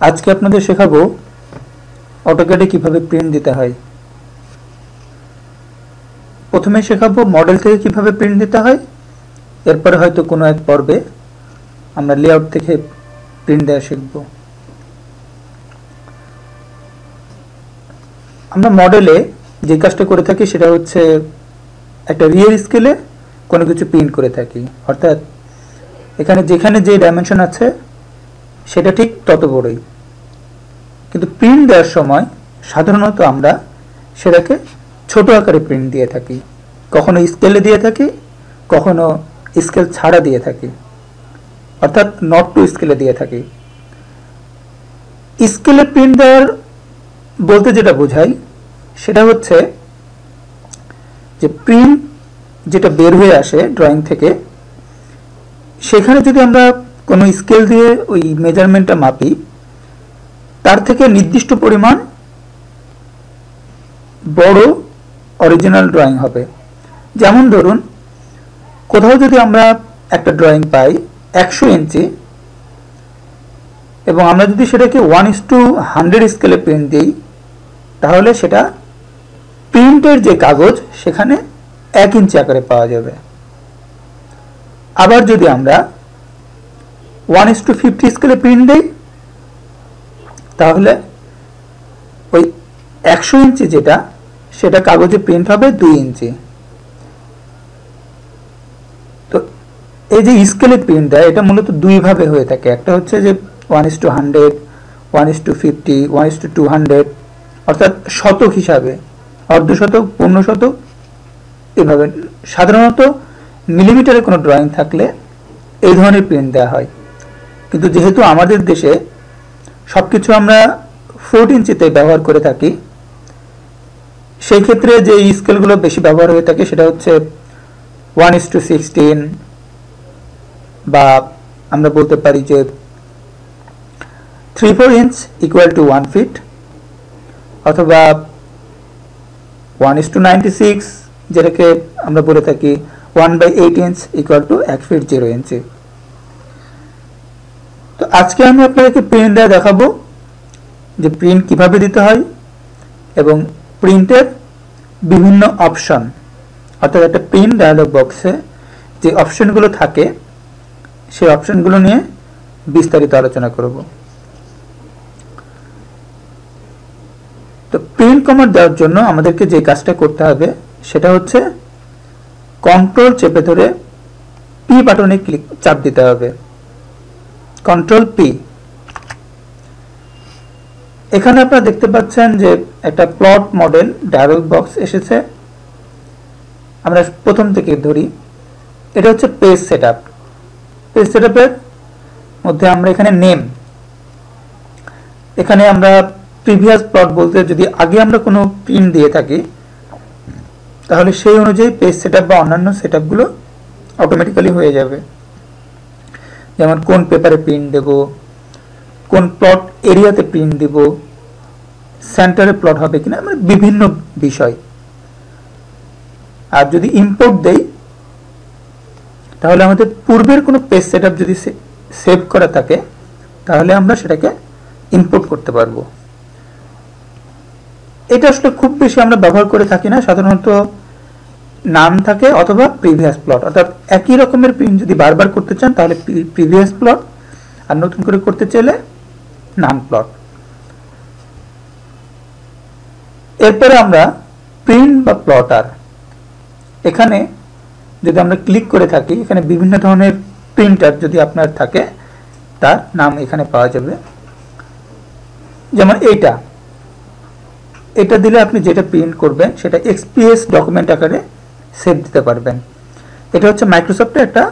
আজকে আপনাদের শেখাবো অটোক্যাডে কীভাবে প্রিন্ট দিতে হয়। প্রথমে শেখাবো মডেল থেকে কীভাবে প্রিন্ট দিতে হয়। এরপরে হয়তো কোনো এক পর্বে আমরা লেআউট থেকে প্রিন্ট দেওয়া শিখব। আমরা মডেলে যে কাজটা করে থাকি সেটা হচ্ছে একটা রিয়েল স্কেলে কোনো কিছু প্রিন্ট করে থাকি। অর্থাৎ এখানে যেখানে যে ডাইমেনশন আছে সেটা ঠিক তত বড়ই। কিন্তু প্রিন্ট দেওয়ার সময় সাধারণত আমরা সেটাকে ছোট আকারে প্রিন্ট দিয়ে থাকি। কখনো স্কেলে দিয়ে থাকি, কখনো স্কেল ছাড়া দিয়ে থাকি। অর্থাৎ নট টু স্কেলে দিয়ে থাকি। স্কেলে প্রিন্ট দেওয়ার বলতে যেটা বোঝাই সেটা হচ্ছে যে প্রিন্ট যেটা বের হয়ে আসে ড্রয়িং থেকে, সেখানে যদি আমরা কোনো স্কেল দিয়ে ওই মেজারমেন্টটা মাপি, তার থেকে নির্দিষ্ট পরিমাণ বড় অরিজিনাল ড্রয়িং হবে। যেমন ধরুন, কোথাও যদি আমরা একটা ড্রয়িং পাই একশো ইঞ্চি, এবং আমরা যদি সেটাকে ওয়ান ইস টু হান্ড্রেড স্কেলে প্রিন্ট দিই, তাহলে সেটা প্রিন্টের যে কাগজ, সেখানে এক ইঞ্চি আকারে পাওয়া যাবে। আবার যদি আমরা ওয়ান ইস টু ফিফটি স্কেলে প্রিন্ট দিই, তাহলে ওই একশো ইঞ্চি যেটা, সেটা কাগজে প্রিন্ট হবে দুই ইঞ্চি। তো এই যে স্কেলে প্রিন্ট দেয়, এটা মূলত দুইভাবে হয়ে থাকে। একটা হচ্ছে যে one is to hundred one is to fifty one is to two hundred অর্থাৎ শতক হিসাবে অর্ধ শতক পূর্ণ শতক এভাবে। সাধারণত মিলিমিটারে কোনো ড্রয়িং থাকলে এই ধরনের প্রিন্ট দেওয়া হয়। কিন্তু যেহেতু আমাদের দেশে সব কিছু আমরা ফোর্ট ইঞ্চিতে ব্যবহার করে থাকি, সেই ক্ষেত্রে যে স্কেলগুলো বেশি ব্যবহার হয়ে থাকে সেটা হচ্ছে ওয়ান ইস টু সিক্সটিন বা আমরা বলতে পারি যে three four inch equal to one feet অথবা one is to ninety six যেটাকে আমরা বলে থাকি one by eight inch equal to এক ফিট জিরো ইঞ্চি আজকে আমি আপনাদেরকে প্রিন্ট দেওয়া দেখাবো যে প্রিন্ট কীভাবে দিতে হয় এবং প্রিন্টের বিভিন্ন অপশন অর্থাৎ একটা প্রিন্ট ডায়ালগ বক্সে যে অপশনগুলো থাকে, সেই অপশনগুলো নিয়ে বিস্তারিত আলোচনা করব। তো প্রিন্ট কমান্ড দেওয়ার জন্য আমাদেরকে যে কাজটা করতে হবে, সেটা হচ্ছে কন্ট্রোল চেপে ধরে পি বাটনে ক্লিক চাপ দিতে হবে। কন্ট্রোল পি এখানে আপনারা দেখতে পাচ্ছেন যে একটা প্লট মডেল ডায়ালগ বক্স এসেছে। আমরা প্রথম থেকে ধরি। এটা হচ্ছে page set up page set মধ্যে আমরা এখানে নেম এখানে আমরা প্রিভিয়াস প্লট বলতে যদি আগে আমরা কোনো প্রিন্ট দিয়ে থাকি, তাহলে সেই অনুযায়ী পেজ সেট বা অন্যান্য সেট আপগুলো অটোমেটিক্যালি হয়ে যাবে। যেমন কোন পেপারে প্রিন্ট দেব, কোন প্লট এরিয়াতে প্রিন্ট দেব সেন্টারে প্লট হবে কিনা মানে বিভিন্ন বিষয়। আর যদি ইম্পোর্ট দেই, তাহলে আমাদের পূর্বের কোনো পেজ সেট যদি সেভ করা থাকে, তাহলে আমরা সেটাকে ইম্পোর্ট করতে পারব। এটা আসলে খুব বেশি আমরা ব্যবহার করে থাকি না, সাধারণত নাম থাকে অথবা প্রিভিয়াস প্লট অর্থাৎ একই রকমের প্রিন্ট যদি বারবার করতে চান, তাহলে প্রিভিয়াস প্লট আর নতুন করে করতে চাইলে নাম প্লট এরপরে আমরা প্রিন্ট বা প্লটার এখানে যদি আমরা ক্লিক করে থাকি, এখানে বিভিন্ন ধরনের প্রিন্টার যদি আপনার থাকে, তার নাম এখানে পাওয়া যাবে। যেমন এইটা। এটা দিলে আপনি যেটা প্রিন্ট করবেন, সেটা এক্সপিএস ডকুমেন্ট আকারে সেভ দিতে পারবেন। এটা হচ্ছে মাইক্রোসফটের একটা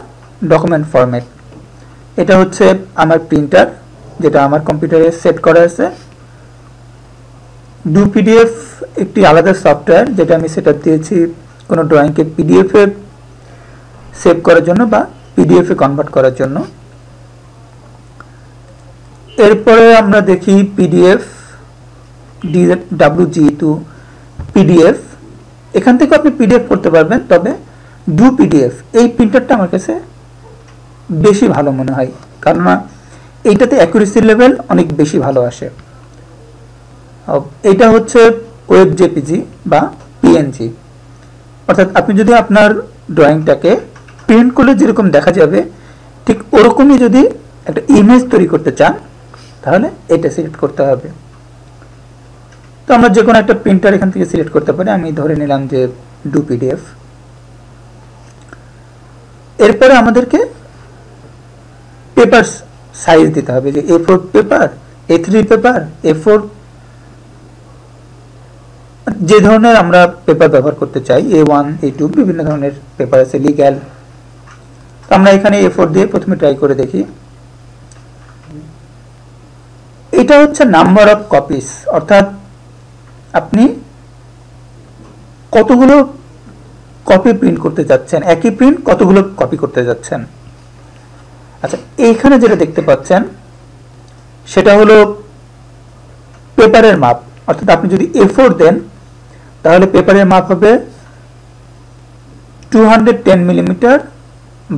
ডকুমেন্ট ফরম্যাট এটা হচ্ছে আমার প্রিন্টার যেটা আমার কম্পিউটারে সেট করা আছে। ডু পিডিএফ একটি আলাদা সফটওয়্যার যেটা আমি সেট দিয়েছি কোনো ড্রয়িংকে পিডিএফে সেভ করার জন্য বা পিডিএফে কনভার্ট করার জন্য। এরপরে আমরা দেখি PDF D W G to PDF এখান থেকে আপনি পিডিএফ করতে পারবেন, তবে ডু পিডিএফ এই প্রিন্টারটা আমার কাছে বেশি ভালো মনে হয়, কেননা এইটাতে অ্যাকুরেসি লেভেল অনেক বেশি ভালো আসে। এটা হচ্ছে ওয়েব জেপিজি বা পিএনজি অর্থাৎ আপনি যদি আপনার ড্রয়িংটাকে প্রিন্ট করলে যেরকম দেখা যাবে, ঠিক ওরকমই যদি একটা ইমেজ তৈরি করতে চান, তাহলে এটা সিলেক্ট করতে হবে। তো আমরা যে কোনো একটা প্রিন্টার এখান থেকে সিলেক্ট করতে পারি। আমি ধরে নিলাম যে ডু পিডিএফ এরপরে আমাদেরকে পেপার সাইজ দিতে হবে যে A four paper A three paper A four যে ধরনের আমরা পেপার ব্যবহার করতে চাই এ ওয়ান এ টু বিভিন্ন ধরনের পেপার আছে লিগ্যাল আমরা এখানে এ ফোর দিয়ে প্রথমে ট্রাই করে দেখি। এটা হচ্ছে নাম্বার অফ কপিস অর্থাৎ আপনি কতগুলো কপি প্রিন্ট করতে যাচ্ছেন? একই প্রিন্ট কতগুলো কপি করতে যাচ্ছেন? আচ্ছা এইখানে যেটা দেখতে পাচ্ছেন, সেটা হলো পেপারের মাপ। অর্থাৎ আপনি যদি এ ফোর দেন, তাহলে পেপারের মাপ হবে two hundred ten millimetre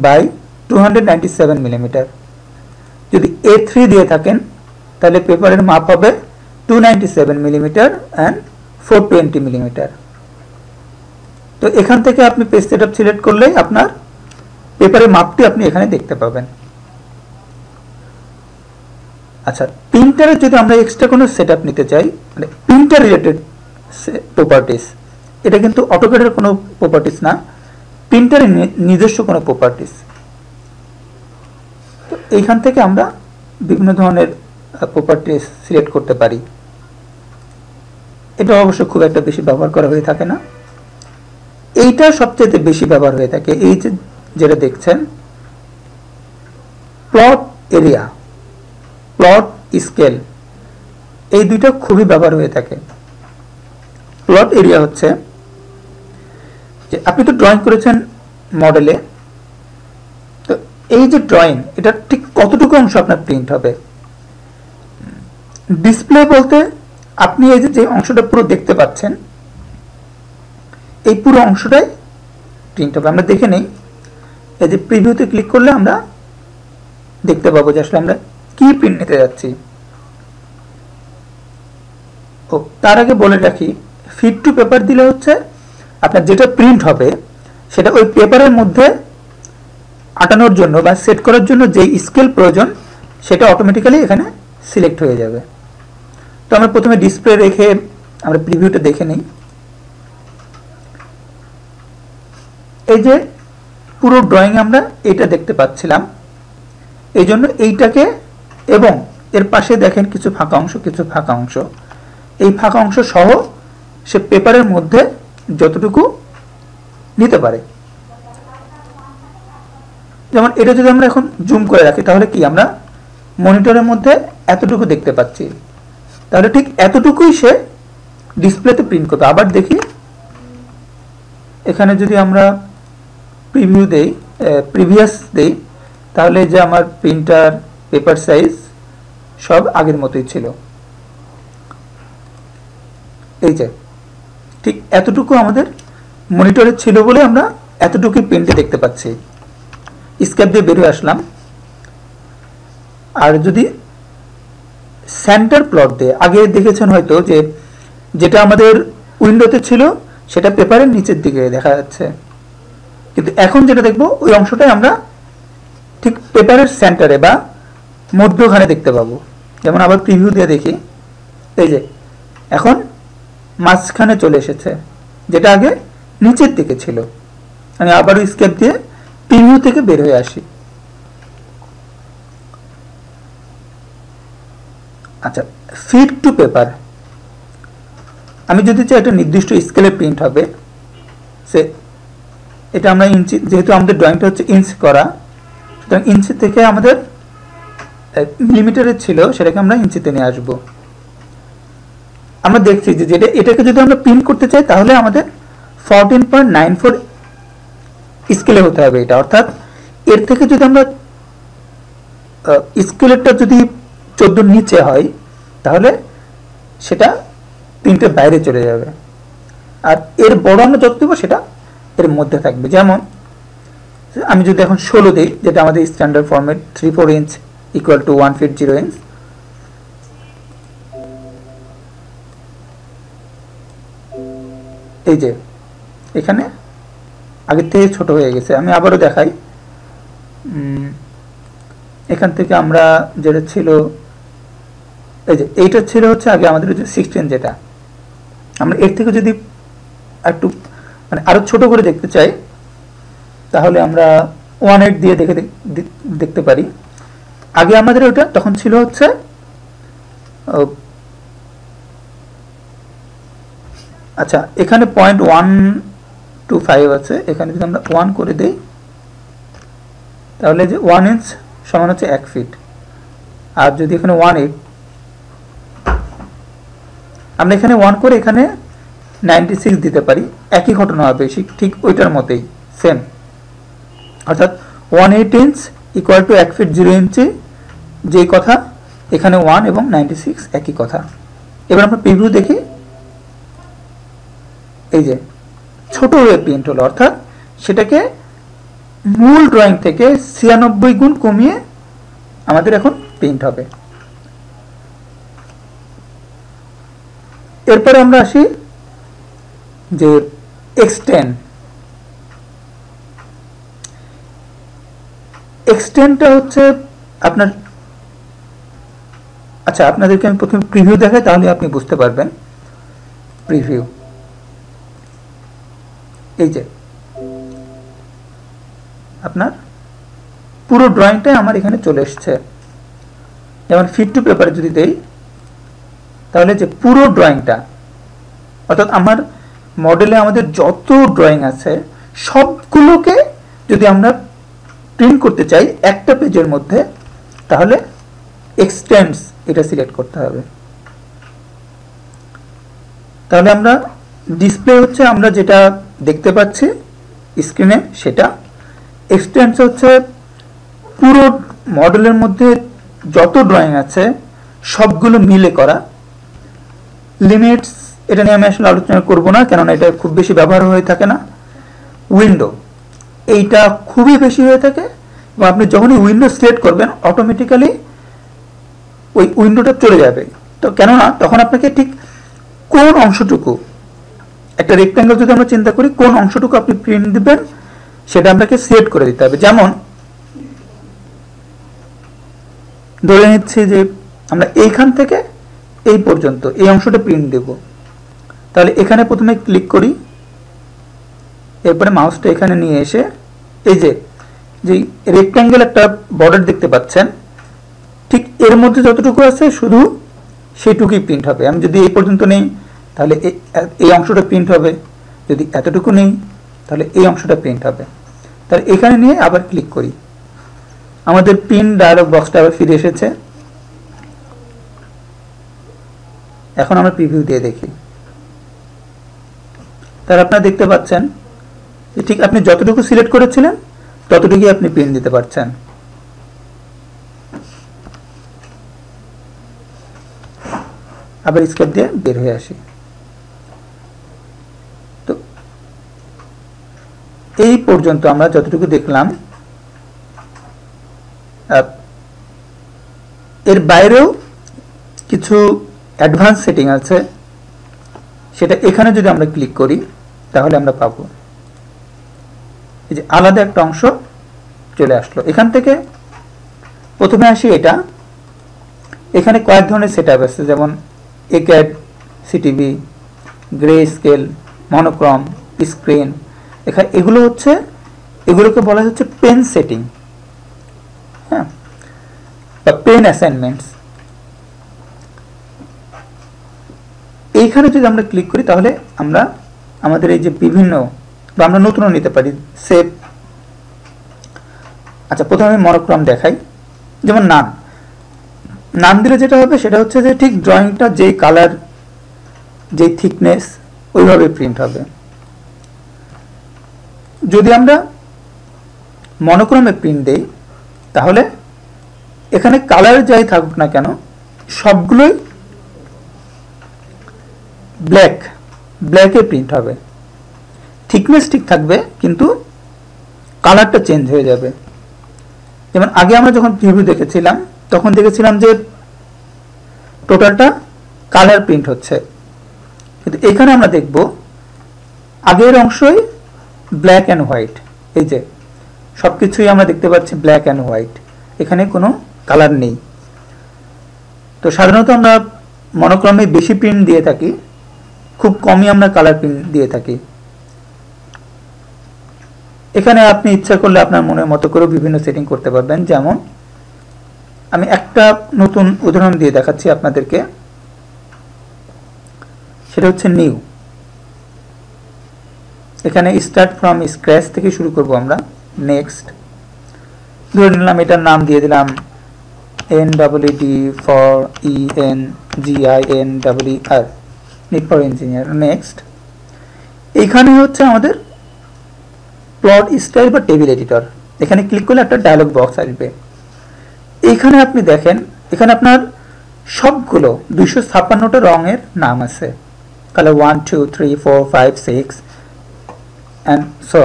by two hundred ninety seven millimetre যদি এ থ্রি দিয়ে থাকেন, তাহলে পেপারের মাপ হবে two ninety seven millimetre and four twenty millimetre তো এখান থেকে আপনি পেজ সেট সিলেক্ট করলেই আপনার পেপারের মাপটি আপনি এখানে দেখতে পাবেন। আচ্ছা প্রিন্টারে যদি আমরা এক্সট্রা কোনো সেট নিতে চাই মানে প্রিন্টার রিলেটেড প্রপার্টিস এটা কিন্তু অটোকেটের কোনো প্রপার্টিস না প্রিন্টারের নিজস্ব কোনো প্রপার্টিস তো এইখান থেকে আমরা বিভিন্ন ধরনের প্রপার্টিস সিলেক্ট করতে পারি। এটা অবশ্য খুব একটা বেশি ব্যবহার করা হয়ে থাকে না। এইটা সবচেয়ে বেশি ব্যবহার হয়ে থাকে। এই যেটা দেখছেন প্লট এরিয়া প্লট স্কেল এই দুইটা খুবই ব্যবহার হয়ে থাকে। প্লট এরিয়া হচ্ছে যে আপনি তো ড্রয়িং করেছেন মডেলে তো এই যে ড্রয়িং এটা ঠিক কতটুকু অংশ আপনার প্রিন্ট হবে? ডিসপ্লে বলতে আপনি এই যে অংশটা পুরো দেখতে পাচ্ছেন, এই পুরো অংশটাই প্রিন্ট হবে। আমরা দেখে নেই। এই যে প্রিভিউতে ক্লিক করলে আমরা দেখতে পাবো যে আসলে আমরা কি প্রিন্ট নিতে যাচ্ছি। ও, তার আগে বলে রাখি ফিট টু পেপার দিলে হচ্ছে আপনার যেটা প্রিন্ট হবে, সেটা ওই পেপারের মধ্যে আটানোর জন্য বা সেট করার জন্য যে স্কেল প্রয়োজন, সেটা অটোমেটিক্যালি এখানে সিলেক্ট হয়ে যাবে। তো আমরা প্রথমে ডিসপ্লে রেখে আমরা প্রিভিউটা দেখে নিই। এই যে পুরো ড্রয়িং আমরা এটা দেখতে পাচ্ছিলাম। এই জন্য এইটাকে এবং এর পাশে দেখেন কিছু ফাঁকা অংশ, কিছু ফাঁকা অংশ। এই ফাঁকা অংশ সহ সে পেপারের মধ্যে যতটুকু নিতে পারে। যেমন এটা যদি আমরা এখন জুম করে রাখি, তাহলে কি আমরা মনিটরের মধ্যে এতটুকু দেখতে পাচ্ছি। তাহলে ঠিক এতটুকুই সে ডিসপ্লেতে প্রিন্ট করবে আবার দেখি, এখানে যদি আমরা প্রিভিউ দেই প্রিভিয়াস দেই, তাহলে যে আমার প্রিন্টার পেপার সাইজ সব আগের মতোই ছিল। এই যে, ঠিক এতটুকু আমাদের মনিটরে ছিল বলে আমরা এতটুকুই প্রিন্টে দেখতে পাচ্ছি। স্ক্যাপ দিয়ে বেরিয়ে আসলাম। আর যদি সেন্টার প্লট দিয়ে, আগে দেখেছেন হয়তো যে, যেটা আমাদের উইন্ডোতে ছিল, সেটা পেপারের নিচের দিকে দেখা যাচ্ছে। কিন্তু এখন যেটা দেখব, ওই অংশটাই আমরা ঠিক পেপারের সেন্টারে বা মধ্যখানে দেখতে পাবো। যেমন আবার প্রিভিউ দিয়ে দেখি। এই যে, এখন মাঝখানে চলে এসেছে, যেটা আগে নিচের দিকে ছিল। আমি আবারও স্কেপ দিয়ে প্রিভিউ থেকে বের হয়ে আসি। আচ্ছা ফিট টু পেপার আমি যদি চাই একটা নির্দিষ্ট স্কেলে প্রিন্ট হবে, সে, এটা আমরা ইঞ্চি যেহেতু আমাদের ড্রয়িংটা হচ্ছে ইঞ্চ করা, সুতরাং ইঞ্চি থেকে আমাদের মিলিমিটারের ছিল, সেটাকে আমরা ইঞ্চিতে নিয়ে আসব। আমরা দেখছি যে যেটা, এটাকে যদি আমরা প্রিন্ট করতে চাই, তাহলে আমাদের ফরটিন পয়েন্ট নাইন ফোর স্কেলে হতে হবে এটা। অর্থাৎ, এর থেকে যদি আমরা স্কেলেরটা যদি চোদ্দোর নিচে হয়, তাহলে সেটা প্রিন্টের বাইরে চলে যাবে। আর এর বড় আমরা যত দেবো সেটা এর মধ্যে থাকবে। যেমন, আমি যদি এখন ষোলো দিই, যেটা আমাদের standard format three four inch equal to one feet zero inch এই যে, এখানে আগের থেকে ছোট হয়ে গেছে। আমি আবারও দেখাই। এখান থেকে আমরা, যেটা ছিল এই যে, এইটা ছিল হচ্ছে আগে আমাদের যে সিক্সটিন যেটা। আমরা এর থেকে যদি একটু মানে আরও ছোট করে দেখতে চাই, তাহলে আমরা ওয়ান এইট দিয়ে দেখে দেখতে পারি। আগে আমাদের ওটা তখন ছিল হচ্ছে আচ্ছা এখানে পয়েন্ট ওয়ান টু ফাইভ আছে। এখানে যদি আমরা ওয়ান করে দেই, তাহলে যে ওয়ান ইঞ্চ সমান হচ্ছে এক ফিট আর যদি এখানে ওয়ান এইট আমরা এখানে ওয়ান করে এখানে নাইনটি সিক্স দিতে পারি। একই ঘটনা হবে ঠিক ওইটার মতেই সেম অর্থাৎ one eight inch equal to এক ফিট জিরো ইঞ্চি যেই কথা, এখানে ওয়ান এবং নাইনটি সিক্স একই কথা। এবার আমরা প্রিভিউ দেখি। এই যে, ছোট হয়ে প্রিন্ট হলো, অর্থাৎ সেটাকে মূল ড্রয়িং থেকে ছিয়ানব্বই গুণ কমিয়ে আমাদের এখন প্রিন্ট হবে। এরপরে আমরা আসি যে এক্সটেন্ড এক্সটেন্ডটা হচ্ছে আপনার আচ্ছা আপনাদেরকে আমি প্রথমে প্রিভিউ দেখাই, তাহলে আপনি বুঝতে পারবেন। প্রিভিউ এই যে। আপনার পুরো ড্রয়িংটাই আমার এখানে চলে এসছে। যেমন ফিট টু পেপারে যদি দেই তাহলে যে পুরো ড্রয়িংটা অর্থাৎ আমার মডেলে আমাদের যত ড্রয়িং আছে, সবগুলোকে যদি আমরা প্রিন্ট করতে চাই একটা পেজের মধ্যে, তাহলে এক্সটেন্ডস এটা সিলেক্ট করতে হবে। তাহলে আমরা ডিসপ্লে হচ্ছে আমরা যেটা দেখতে পাচ্ছি স্ক্রিনে সেটা। এক্সটেন্স হচ্ছে পুরো মডেলের মধ্যে যত ড্রয়িং আছে, সবগুলো মিলে করা। লিমিটস এটা নিয়ে আমি আসলে আলোচনা করব না, কেননা এটা খুব বেশি ব্যবহার হয়ে থাকে না। উইন্ডো এইটা খুবই বেশি হয়ে থাকে এবং আপনি যখনই উইন্ডো সিলেক্ট করবেন অটোমেটিক্যালি ওই উইন্ডোটা চলে যাবে। তো কেননা, তখন আপনাকে ঠিক কোন অংশটুকু, একটা রেক্ট্যাঙ্গেল যদি আমরা চিন্তা করি, কোন অংশটুকু আপনি প্রিন্ট দিবেন, সেটা আপনাকে সিলেক্ট করে দিতে হবে। যেমন, ধরে নিচ্ছি যে আমরা এইখান থেকে এই পর্যন্ত, এই অংশটা প্রিন্ট দেব। তাহলে এখানে প্রথমে ক্লিক করি। এরপরে মাউসটা এখানে নিয়ে এসে, এই যে যে রেক্ট্যাঙ্গেল একটা বর্ডার দেখতে পাচ্ছেন, ঠিক এর মধ্যে যতটুকু আছে শুধু সেটুকুই প্রিন্ট হবে। আমি যদি এই পর্যন্ত নেই, তাহলে এই অংশটা প্রিন্ট হবে। যদি এতটুকু নেই, তাহলে এই অংশটা প্রিন্ট হবে। তাহলে এখানে নিয়ে আবার ক্লিক করি। আমাদের প্রিন্ট ডায়ালগ বক্সটা আবার ফিরে এসেছে। এখন আমরা প্রিভিউ দিয়ে দেখি। তার আপনারা দেখতে পাচ্ছেন যে ঠিক আপনি যতটুকু সিলেক্ট করেছিলেন, ততটুকুই আপনি প্রিন্ট দিতে পারছেন। আবার স্কেপ দিয়ে বের হয়ে আসি। তো এই পর্যন্ত আমরা যতটুকু দেখলাম এর বাইরেও কিছু অ্যাডভান্স সেটিং আছে, সেটা এখানে যদি আমরা ক্লিক করি, তাহলে আমরা পাবো। এই যে আলাদা একটা অংশ চলে আসলো। এখান থেকে প্রথমে আসি এটা। এখানে কয়েক ধরনের সেট আছে, যেমন acad CTB grey scale monochrome screen এখানে এগুলো হচ্ছে, এগুলোকে বলা হচ্ছে পেন সেটিং হ্যাঁ? বা পেন অ্যাসাইনমেন্টস এইখানে যদি আমরা ক্লিক করি, তাহলে আমরা আমাদের এই যে বিভিন্ন, বা আমরা নতুনও নিতে পারি সেভ আচ্ছা প্রথমে মনোক্রম দেখাই। যেমন নাম নাম দিলে যেটা হবে, সেটা হচ্ছে যে ঠিক ড্রয়িংটা যেই কালার যেই থিকনেস ওইভাবে প্রিন্ট হবে। যদি আমরা মনোক্রমে প্রিন্ট দেই, তাহলে এখানে কালার যাই থাকুক না কেন, সবগুলোই ব্ল্যাক ব্ল্যাকে প্রিন্ট হবে। থিকনেস ঠিক থাকবে, কিন্তু কালারটা চেঞ্জ হয়ে যাবে। যেমন আগে আমরা যখন প্রিভিউ দেখেছিলাম, তখন দেখেছিলাম যে টোটালটা কালার প্রিন্ট হচ্ছে। কিন্তু এখানে আমরা দেখব, আগের অংশই ব্ল্যাক অ্যান্ড হোয়াইট এই যে সব কিছুই আমরা দেখতে পাচ্ছি ব্ল্যাক অ্যান্ড হোয়াইট এখানে কোনো কালার নেই। তো সাধারণত আমরা মনোক্রমে বেশি প্রিন্ট দিয়ে থাকি। খুব কমই আমরা কালার প্রিন্ট দিয়ে থাকি। এখানে আপনি ইচ্ছা করলে আপনার মনের মতো করে বিভিন্ন সেটিং করতে পারবেন। যেমন, আমি একটা নতুন উদাহরণ দিয়ে দেখাচ্ছি আপনাদেরকে। সেটা হচ্ছে নিউ এখানে স্টার্ট ফ্রম স্ক্র্যাচ থেকে শুরু করব আমরা। নেক্সট ধরে নিলাম এটার নাম দিয়ে দিলাম N W D for E N G I N W R NEET engineer next এখানে হচ্ছে আমাদের প্লট স্টাইল বা টেবিল এডিটর এখানে ক্লিক করলে একটা ডায়লগ বক্স আসবে। এইখানে আপনি দেখেন, এখানে আপনার সবগুলো দুইশো ছাপ্পান্নটা রঙের নাম আছে। Colour one two three four five six and so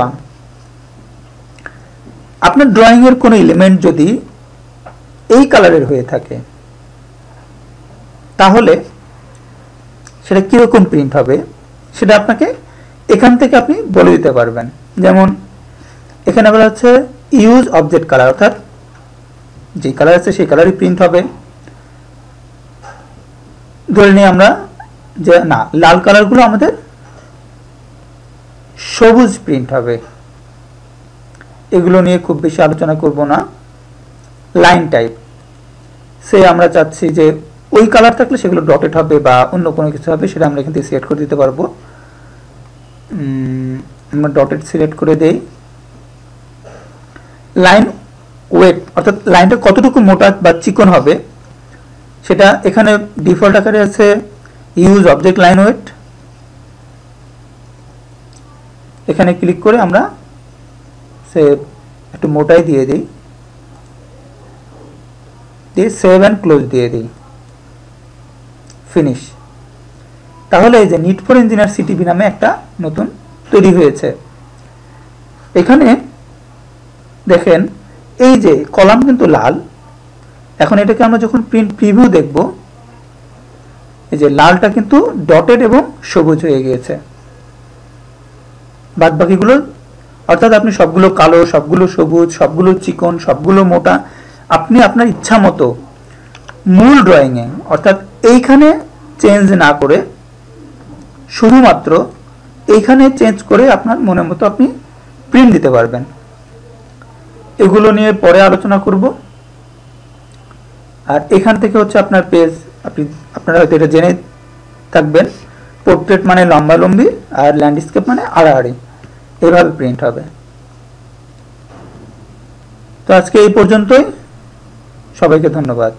আপনার ড্রয়িংয়ের কোনো এলিমেন্ট যদি এই কালারের হয়ে থাকে, তাহলে সেটা কীরকম প্রিন্ট হবে, সেটা আপনাকে এখান থেকে আপনি বলে দিতে পারবেন। যেমন, এখানে বলা হচ্ছে ইউজ অবজেক্ট কালার অর্থাৎ যে কালার আছে সেই কালারই প্রিন্ট হবে। ধরে নিই আমরা যে, না, লাল কালারগুলো আমাদের সবুজ প্রিন্ট হবে। এগুলো নিয়ে খুব বেশি আলোচনা করব না। লাইন টাইপ সে আমরা চাচ্ছি যে ওই কালার থাকলে সেগুলো ডটেড হবে বা অন্য কোনো কিছু হবে, সেটা আমরা এখান থেকে সিলেক্ট করে দিতে পারব। আমরা ডটেড সিলেক্ট করে দেই। লাইন ওয়েট অর্থাৎ লাইনটা কতটুকু মোটা বা চিকন হবে, সেটা এখানে ডিফল্ট আকারে আছে ইউজ অবজেক্ট লাইন ওয়েট এখানে ক্লিক করে আমরা সে একটু মোটাই দিয়ে দিই। দিয়ে সেভ অ্যান্ড ক্লোজ দিয়ে দিই। ফিনিশ তাহলে এই যে নিট ফর ইঞ্জিনিয়ার সিটিভি নামে একটা নতুন তৈরি হয়েছে। এখানে দেখেন, এই যে কলাম কিন্তু লাল। এখন এটাকে আমরা যখন প্রিন্ট প্রিভিউ দেখব, এই যে লালটা কিন্তু ডটেড এবং সবুজ হয়ে গিয়েছে। বাদ বাকিগুলো অর্থাৎ আপনি সবগুলো কালো, সবগুলো সবুজ, সবগুলো চিকন, সবগুলো মোটা, আপনি আপনার ইচ্ছা মতো মূল ড্রয়িংয়ে অর্থাৎ এইখানে চেঞ্জ না করে, শুধুমাত্র এইখানে চেঞ্জ করে আপনার মনের মতো আপনি প্রিন্ট দিতে পারবেন। এগুলো নিয়ে পরে আলোচনা করব। আর এখান থেকে হচ্ছে আপনার পেজ আপনি, আপনারা হয়তো এটা জেনে থাকবেন। পোর্ট্রেট মানে লম্বা লম্বি আর ল্যান্ডস্কেপ মানে আড়াআড়ি। এভাবে প্রিন্ট হবে। তো আজকে এই পর্যন্তই। সবাইকে ধন্যবাদ।